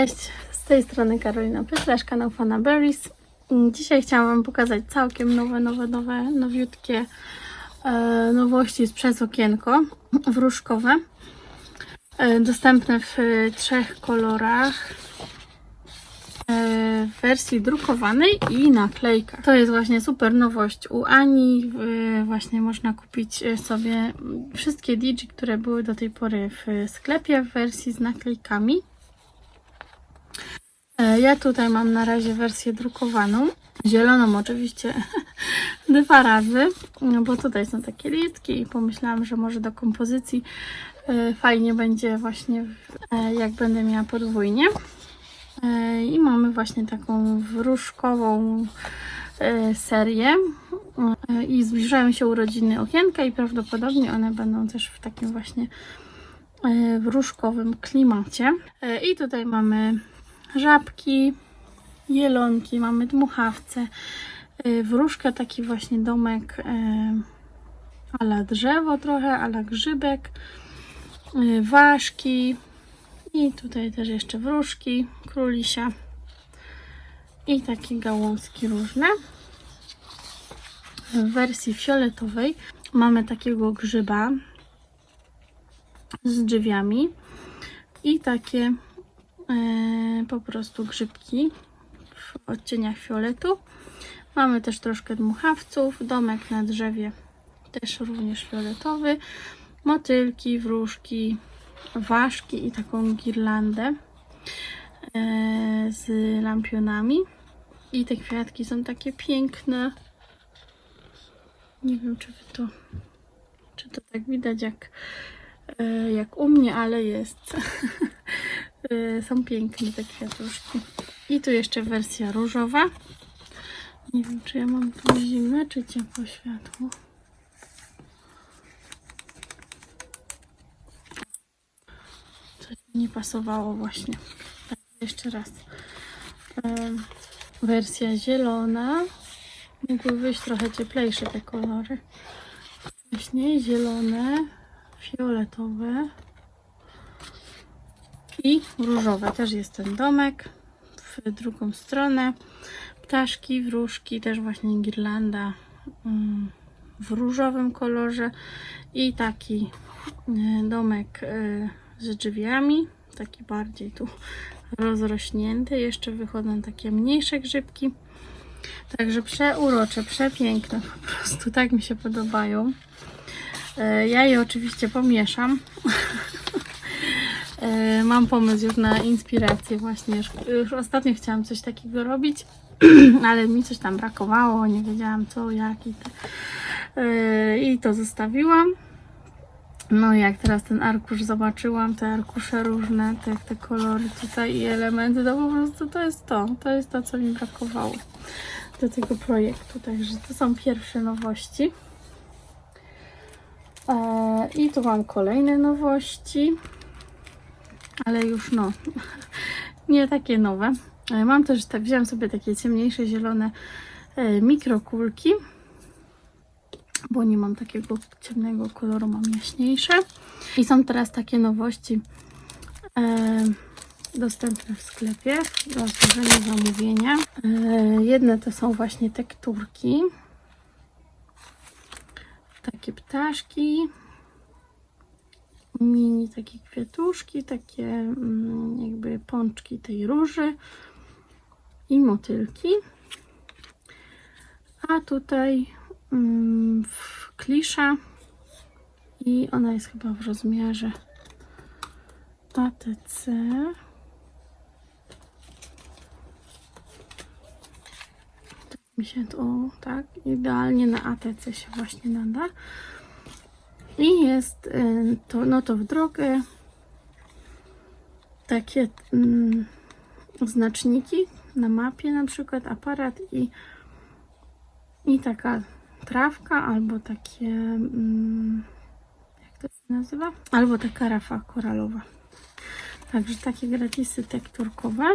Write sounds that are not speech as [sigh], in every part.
Cześć, z tej strony Karolina Pyszlarz, kanał Fanaberries. Mm, Dzisiaj chciałam Wam pokazać całkiem nowe, nowe, nowe, nowiutkie e, nowości z przez okienko wróżkowe. E, dostępne w e, trzech kolorach. E, w wersji drukowanej i naklejkach. To jest właśnie super nowość u Ani. E, Właśnie można kupić e, sobie wszystkie Digi, które były do tej pory w sklepie w wersji z naklejkami. E, Ja tutaj mam na razie wersję drukowaną. Zieloną oczywiście [laughs] dwa razy, no bo tutaj są takie listki i pomyślałam, że może do kompozycji e, fajnie będzie właśnie e, jak będę miała podwójnie. I mamy właśnie taką wróżkową serię i zbliżają się urodziny okienka i prawdopodobnie one będą też w takim właśnie wróżkowym klimacie. I tutaj mamy żabki, jelonki, mamy dmuchawce, y, wróżkę, taki właśnie domek y, ala drzewo trochę, ala grzybek, y, ważki i tutaj też jeszcze wróżki, królisia i takie gałązki różne. W wersji fioletowej mamy takiego grzyba z drzwiami i takie po prostu grzybki w odcieniach fioletu. Mamy też troszkę dmuchawców, domek na drzewie też również fioletowy, motylki, wróżki, ważki i taką girlandę e, z lampionami. I te kwiatki są takie piękne. Nie wiem, czy to, czy to tak widać jak, e, jak u mnie, ale jest. [laughs] Y, Są piękne te kwiatuszki. I tu jeszcze wersja różowa. Nie wiem, czy ja mam tu zimne, czy ciepłe światło. Coś nie pasowało właśnie. Tak, jeszcze raz. Wersja zielona. Mogły wyjść trochę cieplejsze te kolory. Wcześniej zielone, fioletowe, i różowe też jest ten domek w drugą stronę. Ptaszki, wróżki, też właśnie girlanda mm, w różowym kolorze. I taki e, domek e, z drzwiami taki bardziej tu rozrośnięty. Jeszcze wychodzą takie mniejsze grzybki. Także przeurocze, przepiękne po prostu, tak mi się podobają. E, ja je oczywiście pomieszam [laughs] Mam pomysł już na inspirację właśnie. Już, już ostatnio chciałam coś takiego robić, [clears throat] ale mi coś tam brakowało, nie wiedziałam co, jak i, te, E, i to zostawiłam. No i jak teraz ten arkusz zobaczyłam, te arkusze różne, te, te kolory tutaj i elementy, to po prostu to jest to. To jest to, co mi brakowało do tego projektu. Także to są pierwsze nowości. E, I tu mam kolejne nowości ale już no, [laughs] nie takie nowe. E, Mam też, te, wziąłem sobie takie ciemniejsze, zielone e, mikrokulki, bo nie mam takiego ciemnego koloru, mam jaśniejsze. I są teraz takie nowości e, dostępne w sklepie do złożenia zamówienia. E, jedne to są właśnie tekturki, takie ptaszki, mini takie kwiatuszki, takie mm, jakby pączki tej róży i motylki. A tutaj mm, w klisza i ona jest chyba w rozmiarze ATC. Tak mi się to, tak, idealnie na ATC się właśnie nada. I jest y, to, no to w drogę takie mm, znaczniki na mapie, na przykład aparat i, i taka trawka albo takie mm, jak to się nazywa? Albo taka rafa koralowa. Także takie gratisy tekturkowe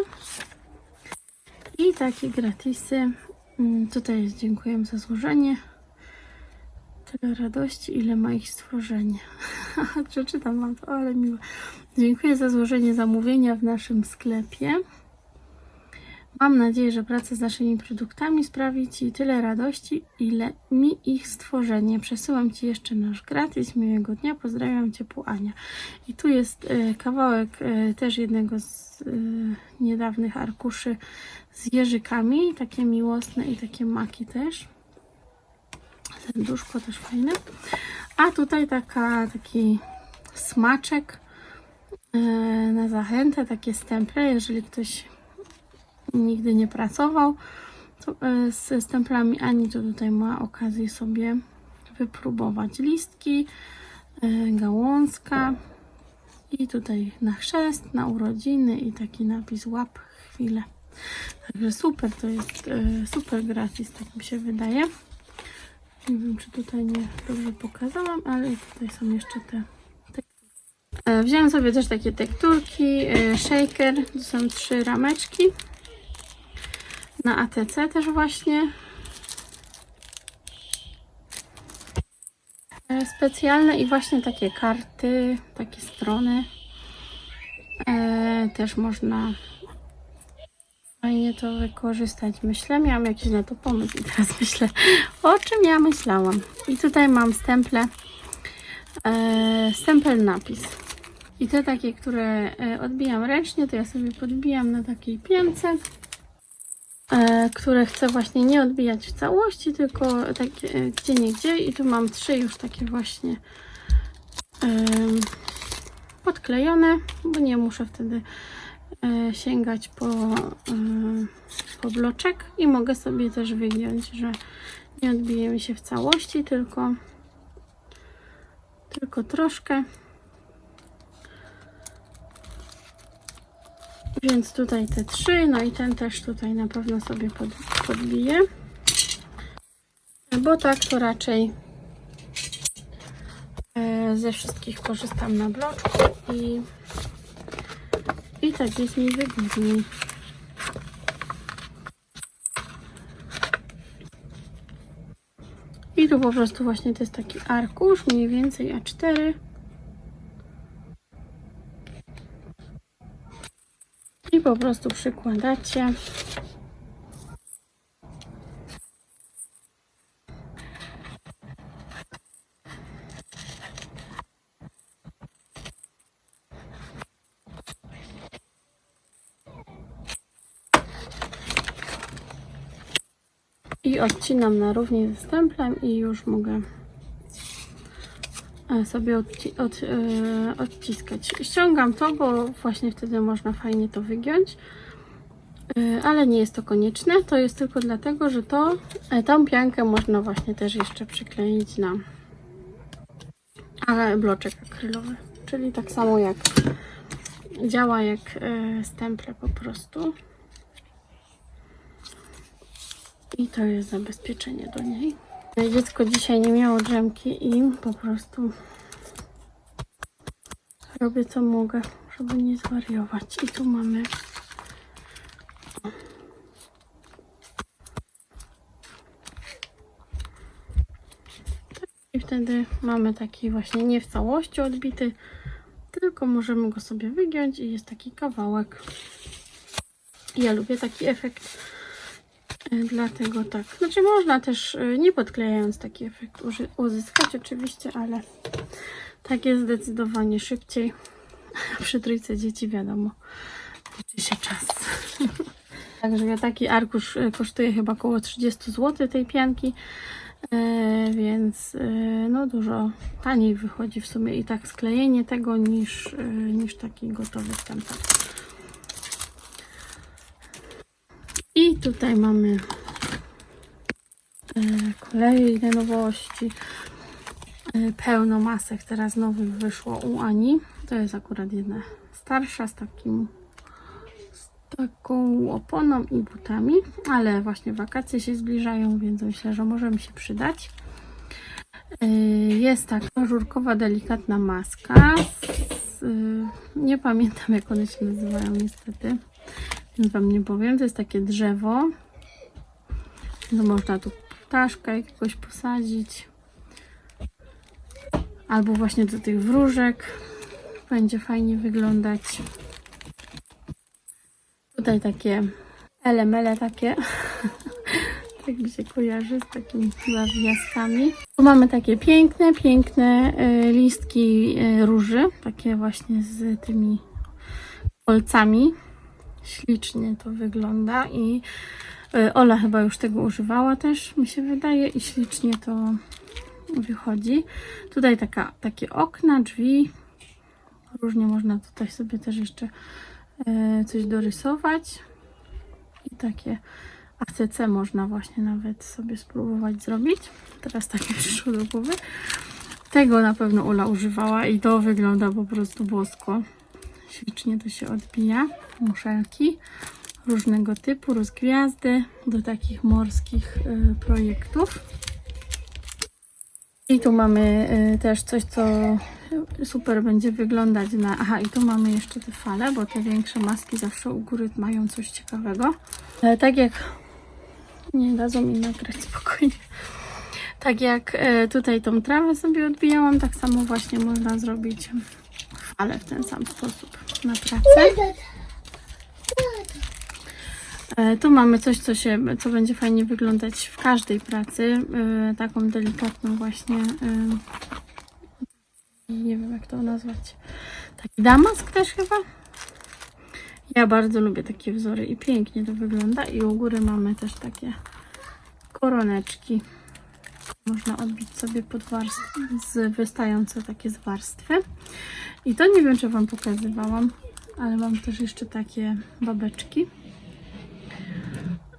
i takie gratisy mm, tutaj jest dziękuję za złożenie Tyle radości, ile ma ich stworzenie. [laughs] Przeczytam wam to, ale miło. Dziękuję za złożenie zamówienia w naszym sklepie. Mam nadzieję, że praca z naszymi produktami sprawi Ci tyle radości, ile mi ich stworzenie. Przesyłam Ci jeszcze nasz gratis. Miłego dnia. Pozdrawiam Ciepło Ania. I tu jest e, kawałek e, też jednego z e, niedawnych arkuszy z jeżykami. Takie miłosne i takie maki też. Serduszko też fajne. A tutaj taka, taki smaczek e, na zachętę, takie stemple, jeżeli ktoś nigdy nie pracował e, z stemplami Ani, to tutaj ma okazję sobie wypróbować listki, e, gałązka i tutaj na chrzest, na urodziny i taki napis łap chwilę. Także super, to jest super gratis, tak mi się wydaje. Nie wiem, czy tutaj nie dobrze pokazałam, ale tutaj są jeszcze te E, Wziąłem sobie też takie tekturki, e, shaker, to są trzy rameczki. Na ATC też właśnie. E, Specjalne i właśnie takie karty, takie strony. Też można fajnie to wykorzystać. Myślę, miałam jakiś na to pomysł i teraz [laughs] myślę, o czym ja myślałam. I tutaj mam stemple, e, stempel napis. I te takie, które e, odbijam ręcznie, to ja sobie podbijam na takiej pięce, e, które chcę właśnie nie odbijać w całości, tylko tak e, gdzie. I tu mam trzy już takie właśnie em, podklejone, bo nie muszę wtedy e, sięgać po, e, po bloczek i mogę sobie też wygiąć, że nie odbije mi się w całości, tylko tylko troszkę. Więc tutaj te trzy, no i ten też tutaj na pewno sobie pod, podbiję. Bo tak to raczej e, ze wszystkich korzystam na bloczku i tak jest mi wygodniej. I tu po prostu właśnie to jest taki arkusz, mniej więcej A4. I po prostu przykładacie. Odcinam na równi ze stemplem i już mogę e, sobie odci od, e, odciskać. Ściągam to, bo właśnie wtedy można fajnie to wygiąć. E, ale nie jest to konieczne. To jest tylko dlatego, że to, e, tą piankę można właśnie też jeszcze przykleić na a, bloczek akrylowy. Czyli tak samo jak działa jak e, stemple po prostu. I to jest zabezpieczenie do niej. Dziecko dzisiaj nie miało drzemki i po prostu robię co mogę, żeby nie zwariować. I tu mamy i wtedy mamy taki właśnie nie w całości odbity, tylko możemy go sobie wygiąć i jest taki kawałek. Ja lubię taki efekt. E, Dlatego tak. Znaczy można też e, nie podklejając taki efekt uzyskać oczywiście, ale tak jest zdecydowanie szybciej. [laughs] Przy trójce dzieci wiadomo, liczy się czas. [laughs] Także taki arkusz e, kosztuje chyba około 30 zł tej pianki, więc no dużo taniej wychodzi w sumie i tak sklejenie tego niż, niż taki gotowy stempel. I tutaj mamy e, kolejne nowości. E, Pełno masek teraz nowych wyszło u Ani. To jest akurat jedna starsza z takim z taką oponą i butami, ale właśnie wakacje się zbliżają, więc myślę, że może mi się przydać. E, Jest taka żurkowa, delikatna maska. Z, nie pamiętam jak one się nazywają niestety. Więc Wam nie powiem, to jest takie drzewo. Można tu ptaszka jakiegoś posadzić. albo właśnie do tych wróżek. Będzie fajnie wyglądać. Tutaj takie elemele takie. [laughs] tak mi się kojarzy z takimi zawiaskami. Tu mamy takie piękne, piękne y, listki y, róży. Takie właśnie z tymi kolcami. Ślicznie to wygląda i y, Ola chyba już tego używała też, mi się wydaje, i ślicznie to wychodzi. Tutaj taka, takie okna, drzwi. Różnie można tutaj sobie też jeszcze y, coś dorysować. I takie ACC można właśnie nawet sobie spróbować zrobić. Teraz tak mi przyszło do głowy. Tego na pewno Ula używała i to wygląda po prostu bosko. Ślicznie to się odbija. Muszelki różnego typu, rozgwiazdy do takich morskich y, projektów. I tu mamy y, też coś, co super będzie wyglądać na... Aha, i tu mamy jeszcze te fale, bo te większe maski zawsze u góry mają coś ciekawego. Tak jak... Nie dadzą mi nagrać [laughs] spokojnie. Tak jak e, tutaj tą trawę sobie odbijałam, tak samo właśnie można zrobić fale w ten sam sposób na pracę. E, Tu mamy coś, co, się, co będzie fajnie wyglądać w każdej pracy. e, Taką delikatną właśnie. e, Nie wiem jak to nazwać. Taki damask też chyba. Ja bardzo lubię takie wzory i pięknie to wygląda. I u góry mamy też takie koroneczki. Można odbić sobie pod warstwy, z wystające takie z warstwy. I to nie wiem, czy Wam pokazywałam, ale mam też jeszcze takie babeczki.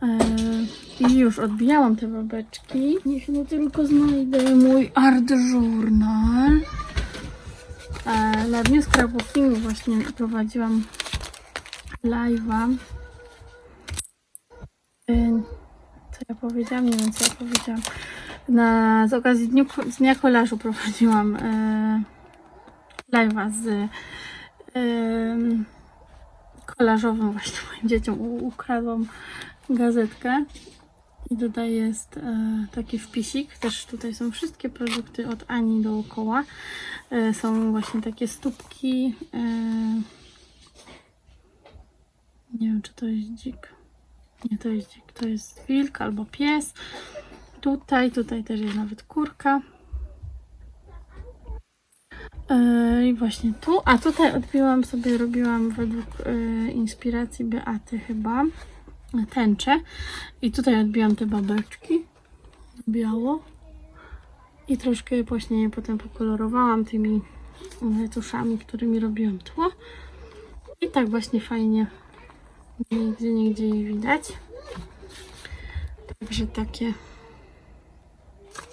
Eee, I już odbijałam te babeczki. Niech no tylko znajdę mój art journal. Eee, na dniu scrapbookingu właśnie prowadziłam live'a. Eee, Co ja powiedziałam? Nie wiem, co ja powiedziałam. Na, z okazji dniu, Dnia Kolażu prowadziłam e, live'a z kolażowym właśnie moim dzieciom. Ukradłam gazetkę i tutaj jest e, taki wpisik. Też tutaj są wszystkie produkty od Ani dookoła. E, są właśnie takie stópki. E, nie wiem, czy to jest dzik. Nie, to jest dzik. To jest wilk albo pies. Tutaj, tutaj też jest nawet kurka. E, I właśnie tu, a tutaj odbiłam sobie, robiłam według e, inspiracji Beaty chyba tęczę. I tutaj odbiłam te babeczki biało. I troszkę je później potem pokolorowałam tymi e, tuszami, którymi robiłam tło. I tak właśnie fajnie nigdzie, nigdzie je widać. Także takie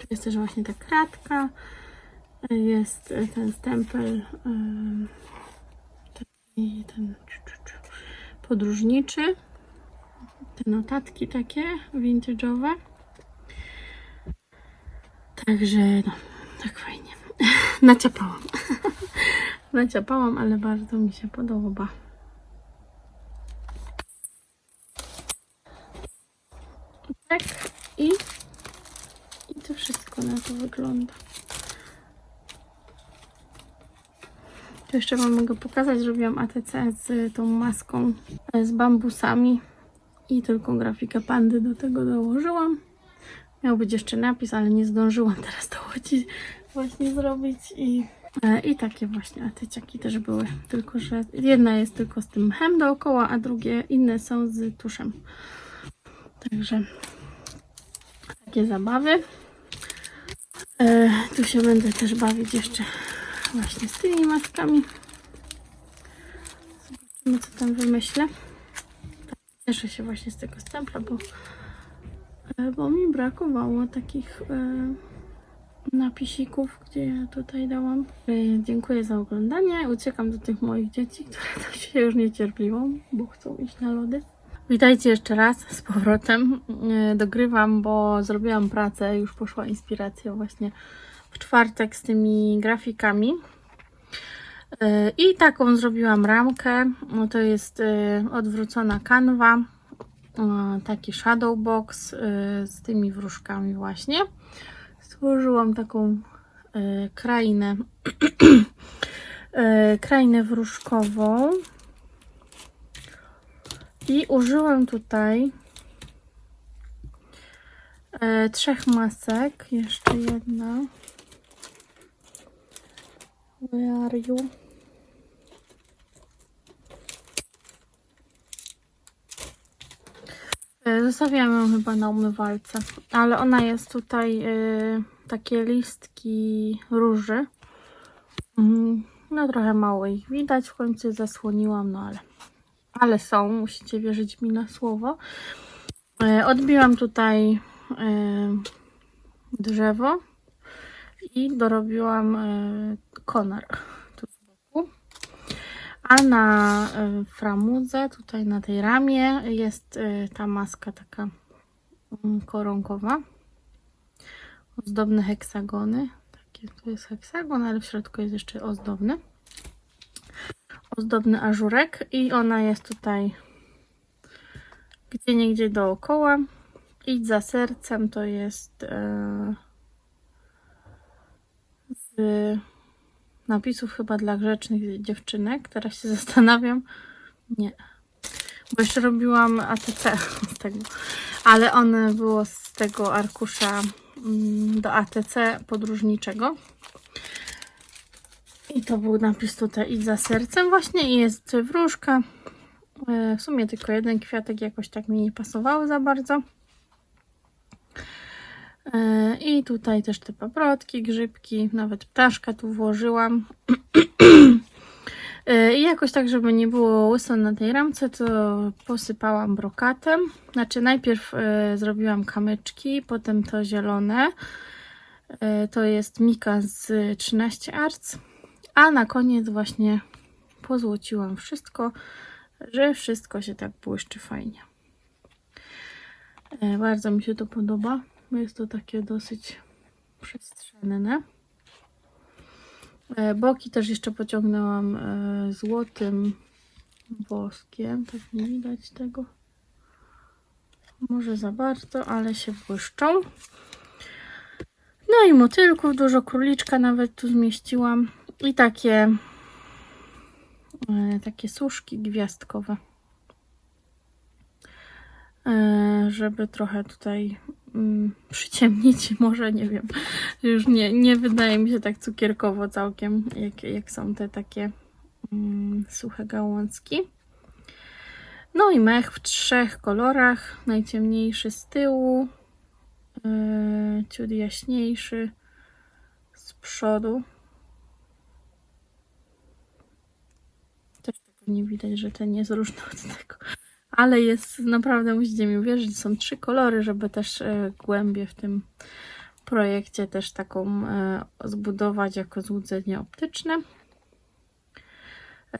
tu jest też właśnie ta kratka. Jest e, ten stempel em, taki ten ciu, podróżniczy. Te notatki takie vintage'owe. Także no, tak fajnie. [laughs] Naciapałam. [laughs] Naciapałam, ale bardzo mi się podoba. Tak i i to wszystko na to wygląda. Tu jeszcze Wam mogę pokazać. Zrobiłam ATC z tą maską, e, z bambusami i tylko grafikę pandy do tego dołożyłam. Miał być jeszcze napis, ale nie zdążyłam teraz dołożyć, właśnie zrobić i, e, i takie właśnie atyciaki też były. Tylko, że jedna jest tylko z tym mchem dookoła, a drugie inne są z tuszem. Także takie zabawy. Tu się będę też bawić jeszcze właśnie z tymi maskami. Zobaczymy, co tam wymyślę. Cieszę się właśnie z tego stempla, bo, e, bo mi brakowało takich e, napisików, gdzie ja tutaj dałam. E, dziękuję za oglądanie. Uciekam do tych moich dzieci, które [laughs] to się już niecierpliwą, bo chcą iść na lody. Witajcie jeszcze raz z powrotem. Dogrywam, bo zrobiłam pracę, już poszła inspiracja właśnie w czwartek z tymi grafikami. E, I taką zrobiłam ramkę. No To jest e, odwrócona kanwa. e, Taki shadow box z tymi wróżkami właśnie. Stworzyłam taką krainę, [clears throat] krainę wróżkową. I użyłam tutaj trzech masek. Jeszcze jedna. Where are you? Zostawiłam ją chyba na umywalce, ale ona jest tutaj e, takie listki róży. Mm, No trochę mało ich widać, w końcu zasłoniłam, no ale, ale są, musicie wierzyć mi na słowo. E, Odbiłam tutaj e, drzewo i dorobiłam e, konar tu z boku. A na e, framudze, tutaj na tej ramie jest e, ta maska taka mm, koronkowa. Ozdobne heksagony. Takie, tu jest heksagon, ale w środku jest jeszcze ozdobny. Ozdobny ażurek i ona jest tutaj gdzie niegdzie dookoła. Idź za sercem to jest e, z napisów chyba dla grzecznych dziewczynek. Teraz się [laughs] zastanawiam. Nie. Bo jeszcze robiłam ATC [laughs] z tego. Ale one było z tego arkusza mm, do ATC podróżniczego. I to był napis tutaj idź za sercem właśnie i jest wróżka. E, W sumie tylko jeden kwiatek jakoś tak mi nie pasowały za bardzo. E, I tutaj też te paprotki, grzybki, nawet ptaszka tu włożyłam. E, I jakoś tak, żeby nie było łyso na tej ramce, to posypałam brokatem. Znaczy najpierw e, zrobiłam kamyczki, potem to zielone. To jest Mika z 13 Arts. A na koniec właśnie pozłociłam wszystko, że wszystko się tak błyszczy fajnie. Bardzo mi się to podoba. Bo Jest to takie dosyć przestrzenne. E, Boki też jeszcze pociągnęłam e, złotym woskiem. Tak nie widać tego. Może za bardzo, ale się błyszczą. No i motylków, dużo króliczka nawet tu zmieściłam. I takie e, takie suszki gwiazdkowe. Żeby trochę tutaj przyciemnić, [laughs] może nie wiem. Już nie, nie wydaje mi się tak cukierkowo całkiem, jak, jak są te takie mm, suche gałązki. No i mech w trzech kolorach. Najciemniejszy z tyłu, yy, ciut jaśniejszy z przodu. Też tego nie widać, że ten jest różny od tego. Ale jest, naprawdę musicie mi uwierzyć, są trzy kolory, żeby też e, głębię w tym projekcie też taką e, zbudować jako złudzenie optyczne.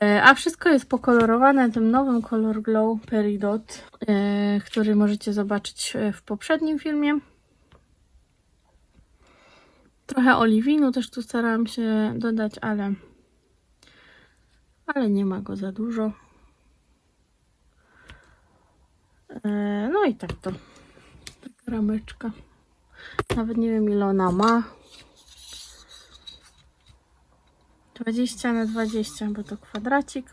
E, A wszystko jest pokolorowane tym nowym Color Glow Peridot, który możecie zobaczyć w poprzednim filmie. Trochę oliwinu też tu starałam się dodać, ale, ale nie ma go za dużo. E, No i tak to. Taka rameczka. Nawet nie wiem ile ona ma. 20 na 20, bo to kwadracik.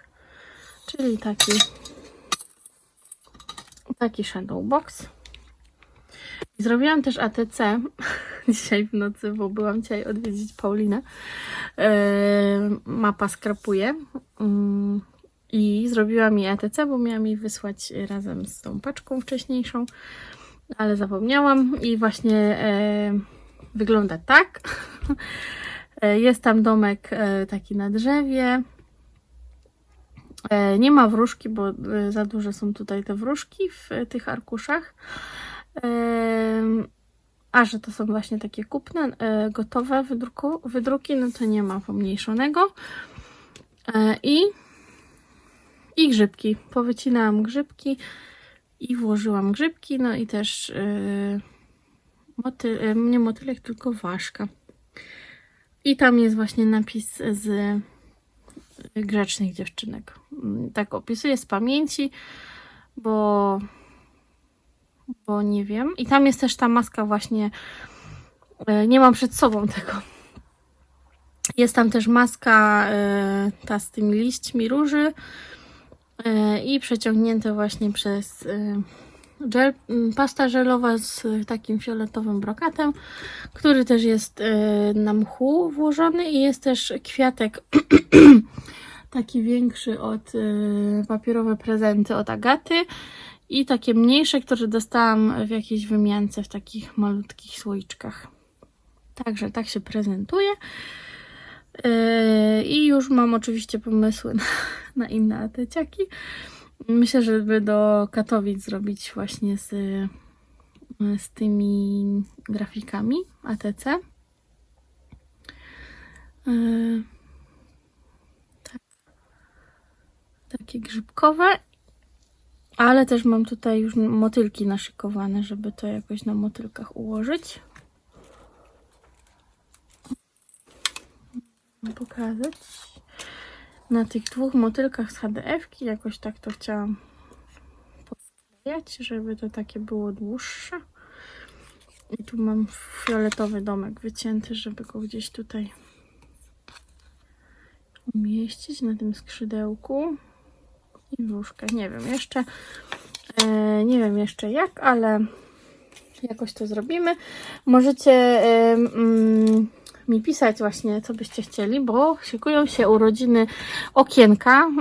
Czyli taki taki shadow box. I zrobiłam też ATC [laughs] dzisiaj w nocy, bo byłam dzisiaj odwiedzić Paulinę. E, mapa skrapuje. Mm, I zrobiłam jej ATC, bo miałam jej wysłać razem z tą paczką wcześniejszą, ale zapomniałam i właśnie e, wygląda tak. [laughs] E, Jest tam domek e, taki na drzewie. E, Nie ma wróżki, bo e, za duże są tutaj te wróżki w e, tych arkuszach. A że to są właśnie takie kupne, e, gotowe wydruku, wydruki, no to nie ma pomniejszonego. E, I, I grzybki. Powycinałam grzybki i włożyłam grzybki, no i też moty, e, nie motylek, tylko ważka. I tam jest właśnie napis z grzecznych dziewczynek. Mm, Tak opisuję z pamięci, bo, bo nie wiem. I tam jest też ta maska właśnie. e, Nie mam przed sobą [laughs] tego. Jest tam też maska e, ta z tymi liśćmi róży i przeciągnięte właśnie przez e, pasta żelowa z takim fioletowym brokatem, który też jest e, na mchu włożony i jest też kwiatek [clears throat] taki większy od e, papierowe prezenty od Agaty i takie mniejsze, które dostałam w jakiejś wymiance w takich malutkich słoiczkach. Także tak się prezentuje. Yy, I już mam oczywiście pomysły na, [laughs] na inne ateciaki. Myślę, żeby do Katowic zrobić właśnie z, z tymi grafikami ATC. Yy, tak. Takie grzybkowe. Ale też mam tutaj już motylki naszykowane, żeby to jakoś na motylkach ułożyć. Pokazać. Na tych dwóch motylkach z HDF-ki jakoś tak to chciałam posklejać, żeby to takie było dłuższe. I tu mam fioletowy domek wycięty, żeby go gdzieś tutaj umieścić na tym skrzydełku. I wróżkę. Nie wiem jeszcze. E, nie wiem jeszcze jak, ale jakoś to zrobimy. Możecie e, mm, mi pisać właśnie, co byście chcieli, bo szykują się urodziny Okienka y,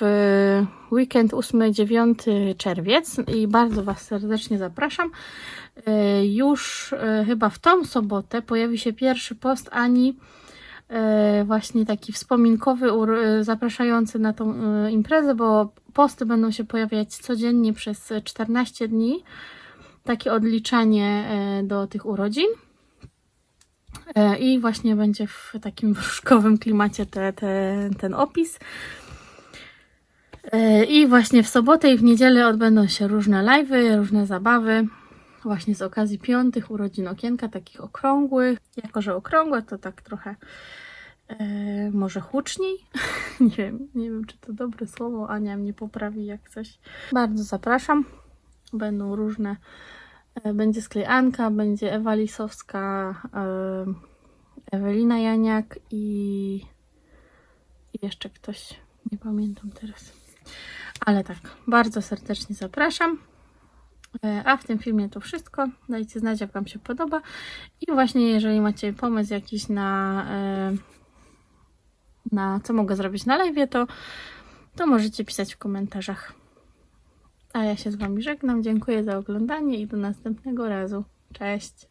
w weekend 8-9 czerwiec i bardzo Was serdecznie zapraszam. Y, Już y, chyba w tą sobotę pojawi się pierwszy post Ani właśnie taki wspominkowy, zapraszający na tą imprezę, bo posty będą się pojawiać codziennie przez 14 dni. Takie odliczanie do tych urodzin. E, I właśnie będzie w takim [laughs] wróżkowym klimacie te, te, ten opis. E, I właśnie w sobotę i w niedzielę odbędą się różne live'y, różne zabawy. Właśnie z okazji piątych urodzin okienka, takich okrągłych. Jako, że okrągłe, to tak trochę e, może huczniej. [laughs] nie wiem, nie wiem, czy to dobre słowo. Ania mnie poprawi jak coś. Bardzo zapraszam. Będą różne Będzie sklejanka, będzie Ewa Lisowska, e, Ewelina Janiak i, i jeszcze ktoś, nie pamiętam teraz. Ale tak, bardzo serdecznie zapraszam. E, A w tym filmie to wszystko. Dajcie znać, jak Wam się podoba. I właśnie, jeżeli macie pomysł jakiś na, na co mogę zrobić na live, to, to możecie pisać w komentarzach. A ja się z Wami żegnam. Dziękuję za oglądanie i do następnego razu. Cześć!